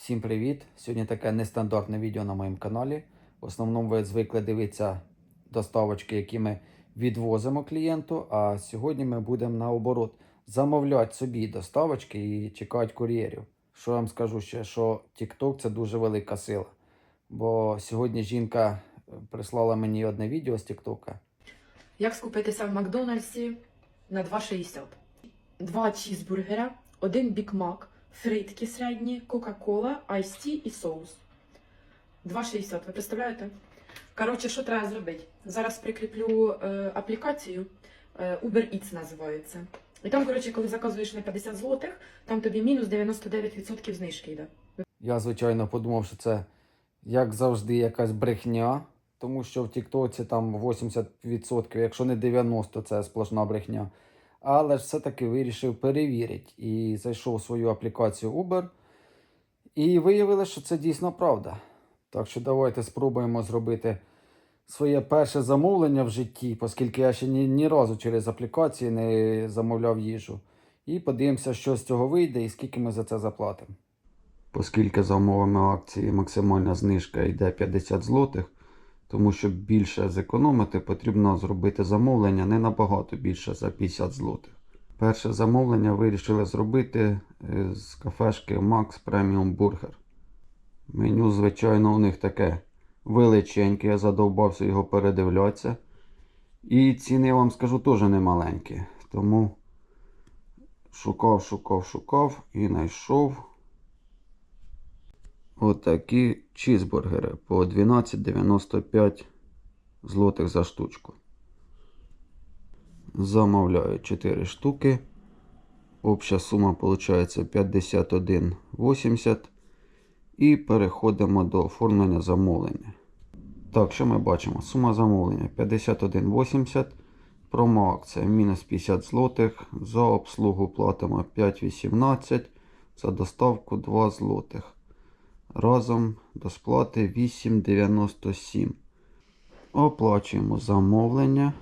Всім привіт! Сьогодні таке нестандартне відео на моєму каналі. В основному ви звикли дивитися доставочки, які ми відвозимо клієнту. А сьогодні ми будемо наоборот замовляти собі доставочки і чекати кур'єрів. Що я вам скажу ще, що TikTok це дуже велика сила. Бо сьогодні жінка е, прислала мені одне відео з TikTok. Як скупитися в Макдональдсі на 2,60? Два чізбургера, один Біг Мак, фритки середні, Кока-Кола, айсті і соус. 2,60, ви представляєте? Коротше, що треба зробити? Зараз прикріплю е, аплікацію е, Uber Eats називається. І там, коротше, коли заказуєш на 50 злотих, там тобі мінус 99% знижки йде. Я, звичайно, подумав, що це, як завжди, якась брехня, тому що в Тіктоці там 80%, якщо не 90%, це сплошна брехня. Але ж все-таки вирішив перевірити і зайшов у свою аплікацію Uber. І виявилося, що це дійсно правда. Так що давайте спробуємо зробити своє перше замовлення в житті, оскільки я ще ні, ні разу через аплікації не замовляв їжу. І подивимося, що з цього вийде і скільки ми за це заплатимо. Оскільки за умовами акції максимальна знижка йде 50 злотих, тому щоб більше зекономити, потрібно зробити замовлення не набагато більше за 50 злотих. Перше замовлення вирішили зробити е, з кафешки Max Premium Burger. Меню, звичайно, у них таке величеньке, я задовбався його передивлятися. І ціни, я вам скажу, теж не маленькі. Тому шукав, шукав, шукав і знайшов отакі чізбургери по 12,95 злотих за штучку. Замовляю 4 штуки. Обща сума виходить 51,80. І переходимо до оформлення замовлення. Так, що ми бачимо? Сума замовлення 51,80. Промоакція мінус 50 злотих. За обслугу платимо 5,18. За доставку 2 злотих. Разом до сплати 8,97. Оплачуємо замовлення.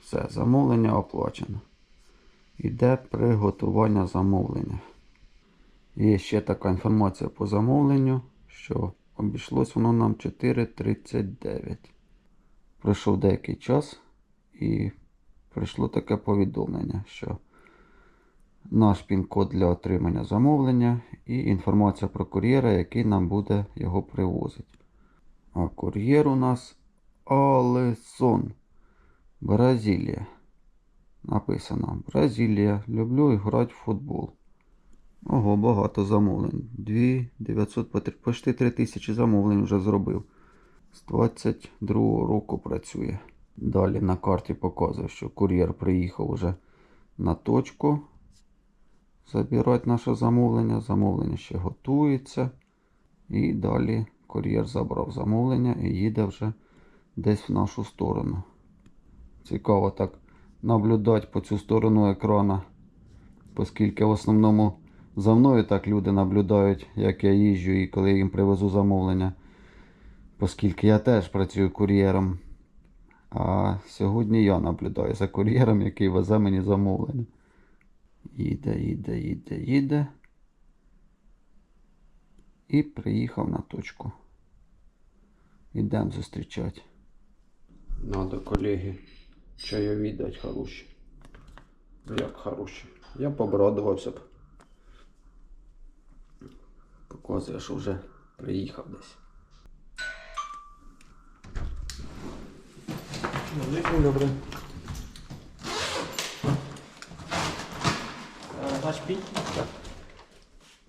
Все, замовлення оплачено. Іде приготування замовлення. Є ще така інформація по замовленню, що обійшлось воно нам 4,39. Пройшов деякий час і прийшло таке повідомлення, що наш пін-код для отримання замовлення і інформація про кур'єра, який нам буде його привозити. А кур'єр у нас Алесон. Бразилія. Написано Бразилія. Люблю грати в футбол. Ого, багато замовлень. 2 900, почти 3 тисячі замовлень вже зробив. З 22 року працює. Далі на карті показує, що кур'єр приїхав вже на точку. Забирати наше замовлення. Замовлення ще готується. І далі кур'єр забрав замовлення і їде вже десь в нашу сторону. Цікаво так наблюдати по цю сторону екрана, оскільки в основному за мною так люди наблюдають, як я їжджу і коли їм привезу замовлення, оскільки я теж працюю кур'єром. А сьогодні я наблюдаю за кур'єром, який везе мені замовлення. Їде, їде, їде, їде. І приїхав на точку. Ідемо зустрічати. Надо, колеги, чайові дати хороші. Як хороші. Я побрадувався б. Показує, що вже приїхав десь. Dzień dobry. E, Dzień A śpi? Tak.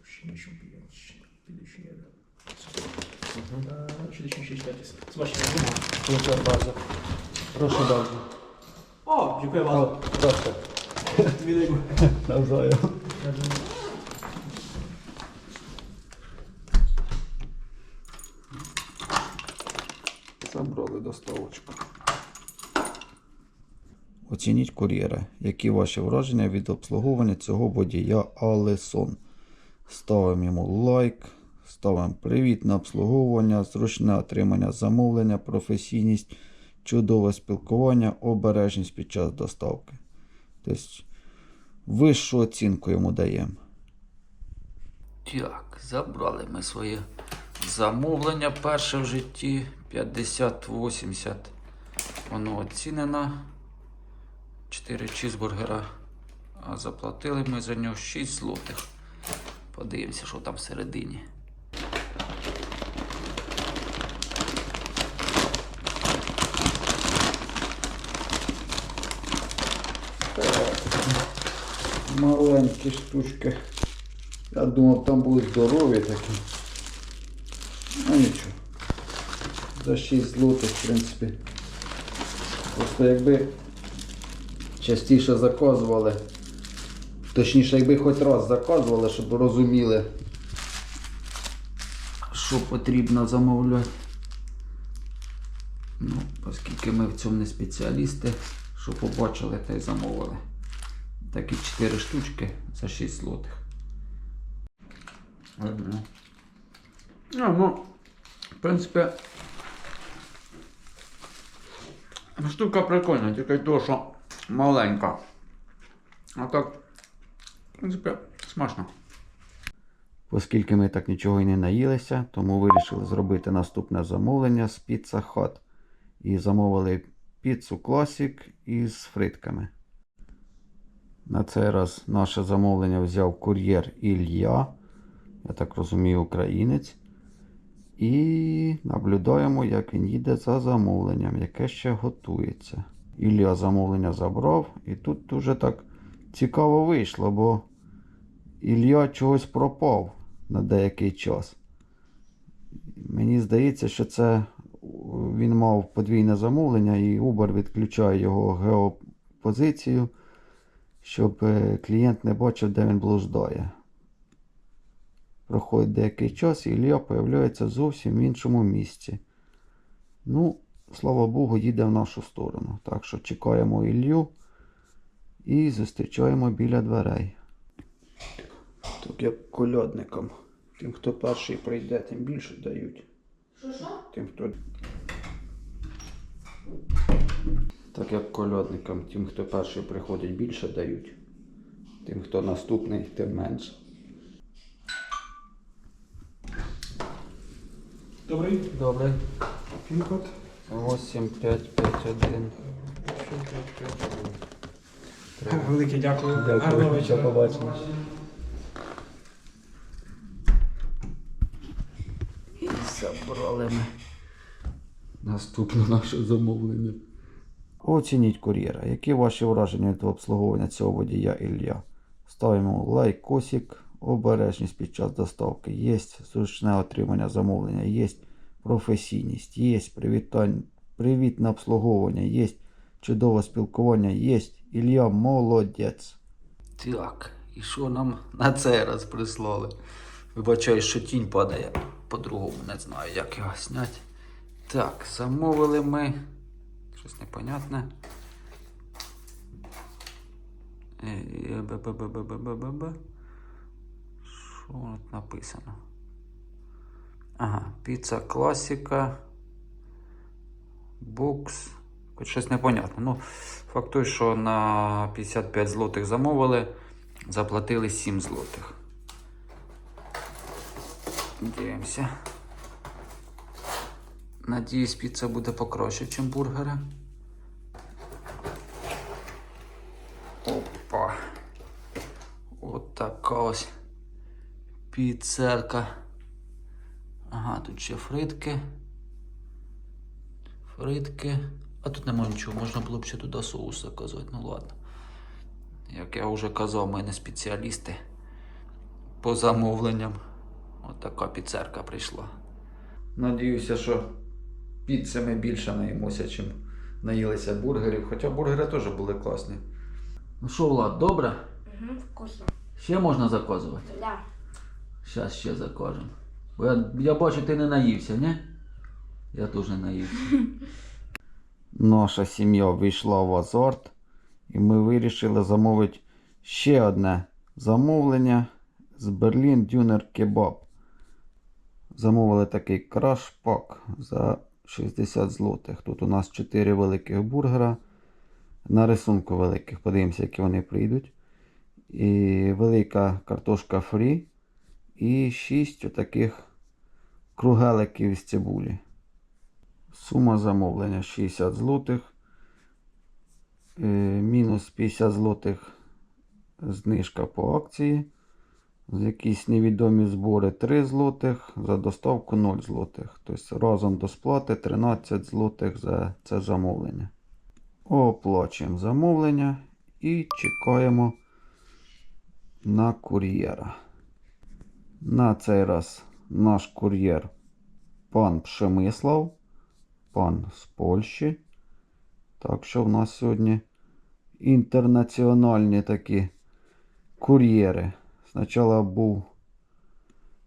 75, 51. Mhm. 76 lat jest. Zobaczcie, Proszę bardzo. Proszę bardzo. O, dziękuję bardzo. O, proszę. Miłego. Nawzajem. Оцініть кур'єра. Які ваші враження від обслуговування цього водія Алесон? Ставимо йому лайк, ставимо привітне обслуговування, зручне отримання замовлення, професійність, чудове спілкування, обережність під час доставки. Тобто вищу оцінку йому даємо. Так, забрали ми своє замовлення перше в житті 50-80. Воно оцінено. 4 чізбургера. А заплатили ми за нього 6 злотих. Подивимося, що там всередині. Маленькі штучки. Я думав, там будуть здорові такі. Ну нічого. За 6 злотих, в принципі. Просто якби частіше заказували. Точніше, якби хоч раз заказували, щоб розуміли, що потрібно замовляти. Ну, оскільки ми в цьому не спеціалісти, що побачили та й замовили. Такі 4 штучки за 6 злотих. А, ну, в принципі, штука прикольна, тільки то, що маленька. А так, в принципі, смачно. Оскільки ми так нічого і не наїлися, тому вирішили зробити наступне замовлення з Pizza Hut. І замовили піцу Classic із фритками. На цей раз наше замовлення взяв кур'єр Ілля, я так розумію, українець. І наблюдаємо, як він їде за замовленням, яке ще готується. Ілля замовлення забрав, і тут дуже так цікаво вийшло, бо Ілля чогось пропав на деякий час. Мені здається, що це він мав подвійне замовлення, і Uber відключає його геопозицію, щоб е, клієнт не бачив, де він блуждає. Проходить деякий час, і Ілля появляється зовсім в іншому місці. Ну, слава Богу, їде в нашу сторону. Так що чекаємо Ілью і зустрічаємо біля дверей. Так як колядникам. Тим, хто перший прийде, тим більше дають. Що що? Тим, хто. Так як колядникам, тим, хто перший приходить, більше дають. Тим, хто наступний, тим менше. Добрий. Добре. Пін-код. 8551. Велике дякую. Гарного вечора. побачення. І забрали ми наступне наше замовлення. Оцініть кур'єра. Які ваші враження від обслуговування цього водія Ілля? Ставимо лайк, косик, обережність під час доставки. Є зручне отримання замовлення, є професійність, є привітань, привітне обслуговування, є чудове спілкування, є Ілля молодець. Так, і що нам на цей раз прислали? Вибачаю, що тінь падає. По-другому не знаю, як його зняти. Так, замовили ми. Щось непонятне. Що тут написано? Ага, піца класика. Бокс. Хоч щось непонятне. Ну, факт той, що на 55 злотих замовили, заплатили 7 злотих. Дивимося. Надіюсь, піца буде покраще, ніж бургери. Опа. От така ось піцерка. Ага, тут ще фритки. Фритки. А тут нема нічого, можна було б ще туди соус заказувати. Ну ладно. Як я вже казав, ми не спеціалісти по замовленням. От така піцерка прийшла. Надіюся, що піци ми більше наїмося, чим наїлися бургерів. Хоча бургери теж були класні. Ну що, Влад, добре? Угу, вкусно. Ще можна заказувати? Да. Зараз ще закажемо. Я, я бачу, ти не наївся, ні? Я теж не наївся. Наша сім'я вийшла в азарт, і ми вирішили замовити ще одне замовлення з Берлін Дюнер Кебаб. Замовили такий краш-пак за 60 злотих. Тут у нас 4 великих бургера, на рисунку великих. Подивимося, які вони прийдуть. І велика картошка фрі. І 6 отаких кругеликів із цибулі. Сума замовлення 60 злотих. Е, мінус 50 злотих знижка по акції. Якісь невідомі збори 3 злотих, за доставку 0 злотих. Тобто разом до сплати 13 злотих за це замовлення. Оплачуємо замовлення і чекаємо на кур'єра. На цей раз наш кур'єр пан Пшемислав, пан з Польщі. Так що в нас сьогодні інтернаціональні такі кур'єри. Спочатку був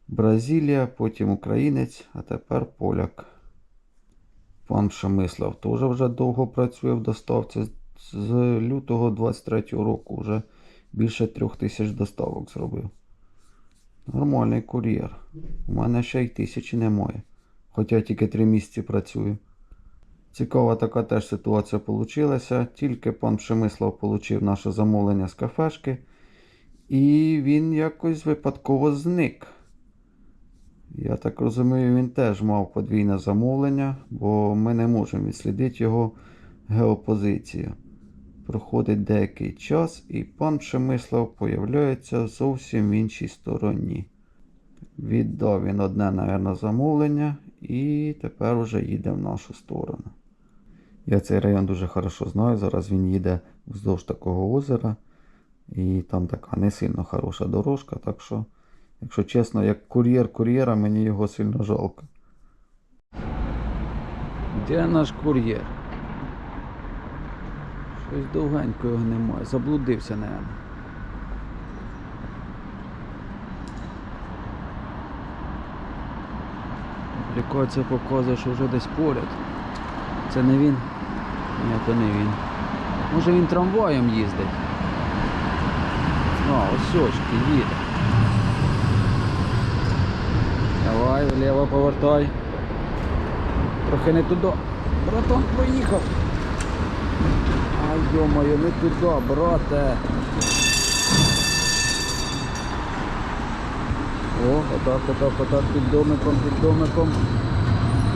Бразилія, потім українець, а тепер поляк. Пан Шемислав теж вже довго працює в доставці. З лютого 23-го року вже більше трьох тисяч доставок зробив. Нормальний кур'єр. У мене ще й тисячі немає. Хоча тільки три місяці працюю. Цікава така теж ситуація вийшла. Тільки пан Пшемислав отримав наше замовлення з кафешки. І він якось випадково зник. Я так розумію, він теж мав подвійне замовлення, бо ми не можемо відслідити його геопозицію. Проходить деякий час, і пан Пшемислав появляється зовсім в іншій стороні. Віддав він одне, мабуть, замовлення, і тепер вже їде в нашу сторону. Я цей район дуже хорошо знаю. Зараз він їде вздовж такого озера. І там така не сильно хороша дорожка, так що, якщо чесно, як кур'єр кур'єра, мені його сильно жалко. Де наш кур'єр? Щось довгенько його немає. Заблудився, наверное. Аплікація показує, що вже десь поряд. Це не він? Ні, то не він. Може він трамваєм їздить? А, ось очки їде. Давай, вліво повертай. Трохи не туди. Братан проїхав. Ай, йо-моє, не туди, брате. О, отак, отак, отак, під домиком, під домиком.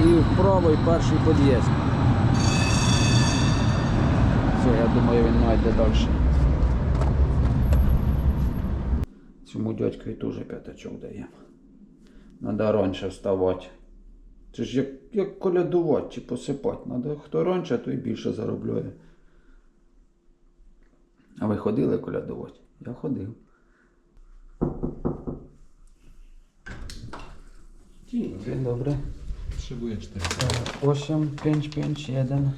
І вправо і перший під'їзд. Все, я думаю, він знайде далі. Цьому дядькові теж п'ятачок даємо. Надо раніше вставати. Це ж як, як колядувати чи посипати. Надо, хто раніше, той більше заробляє. А ви ходили колядувати? Я ходив. Dzień dobry. Potrzebuję cztery. 8, 5, 5, 1.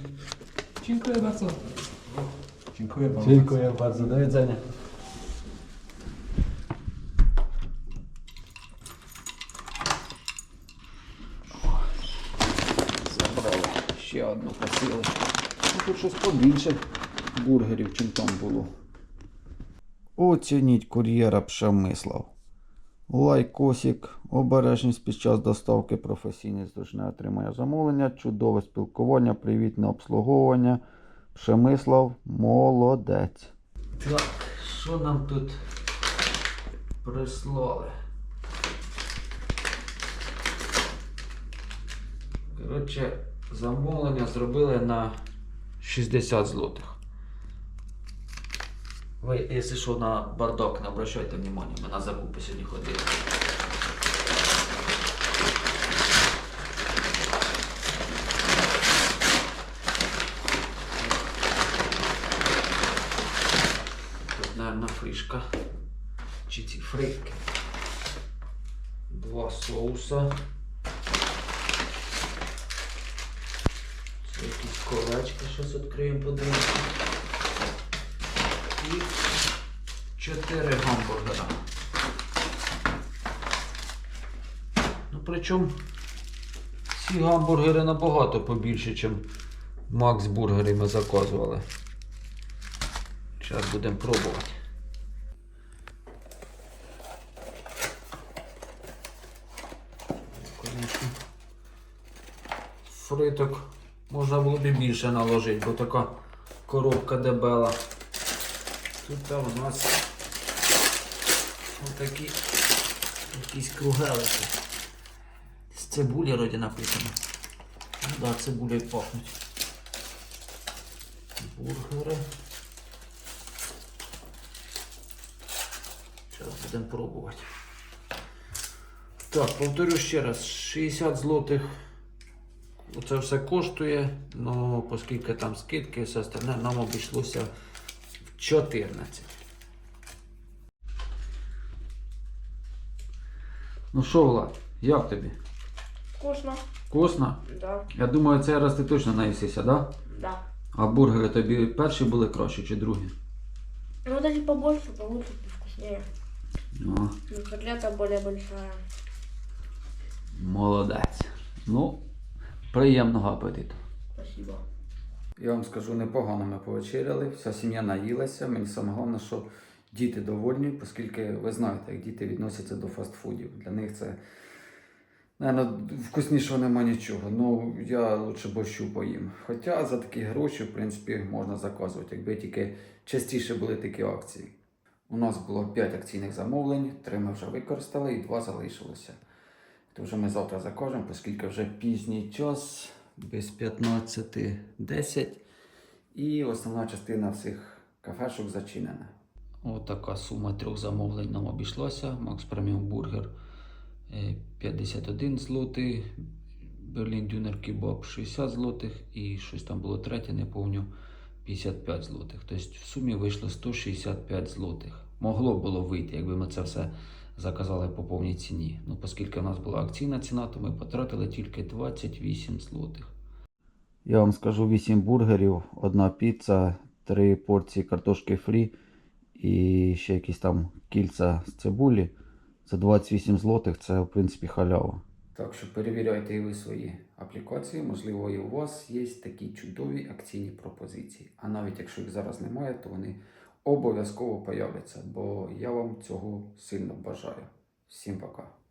Dziękuję bardzo. Dziękuję bardzo. Dziękuję bardzo. Do widzenia. Забрали ще одну посилочку. Ну, Тут щось побільше Бургерів, чим там було. Оцініть кур'єра Пшемислав. Лайкосик, обережність під час доставки, професійне зручне отримання замовлення, чудове спілкування, привітне обслуговування. Пшемислав молодець. Так, що нам тут прислали? Коротше, замовлення зробили на 60 злотих. Ви, якщо що, на бардак не обращайте внимання, ми на закупи сьогодні ходили. Тут, наверное, фришка. Чи ці фритки. Два соуса. Це якісь колечки, щось відкриємо, подивимося. І 4 гамбургера. Ну, причому ці гамбургери набагато побільше, ніж Макс бургери ми заказували. Зараз будемо пробувати. Фриток можна було б і більше наложити, бо така коробка дебела. Тут у нас отакі якісь кругелики. З цибулі вроді написано. Ну да, цибулею пахнуть. Бургери. Зараз будемо пробувати. Так, повторю ще раз, 60 злотих. Це все коштує, але оскільки там скидки і все остальне, нам обійшлося 14. Ну що, Влад, як тобі? Вкусно. Вкусно? Да, Я думаю, цей раз ти точно наїсися, да? да. А бургери тобі перші були кращі чи другі? Ну, эти побольше, получше, вкуснее. Ну, Ну, котлета более большая. молодець. Ну, приємного апетиту. Спасибо. Я вам скажу, непогано ми повечеряли, вся сім'я наїлася. Мені саме головне, що діти довольні, оскільки ви знаєте, як діти відносяться до фастфудів. Для них це, наверное, вкуснішого нема нічого. Ну, я лучше борщу поїм. Хоча за такі гроші, в принципі, можна заказувати, якби тільки частіше були такі акції. У нас було 5 акційних замовлень, 3 ми вже використали і 2 залишилося. То вже ми завтра закажемо, оскільки вже пізній час, без 15.10. І основна частина всіх кафешок зачинена. Отака сума трьох замовлень нам обійшлася. Макс Преміум Бургер е, 51 злотий, Берлін Дюнер Кебаб 60 злотих і щось там було третє, не помню, 55 злотих. Тобто в сумі вийшло 165 злотих. Могло було вийти, якби ми це все заказали по повній ціні. Ну, оскільки у нас була акційна ціна, то ми потратили тільки 28 злотих. Я вам скажу 8 бургерів, одна піца, 3 порції картошки фрі і ще якісь там кільця з цибулі. За 28 злотих це в принципі халява. Так що перевіряйте і ви свої аплікації. Можливо, і у вас є такі чудові акційні пропозиції. А навіть якщо їх зараз немає, то вони обов'язково появляться, бо я вам цього сильно бажаю. Всім пока.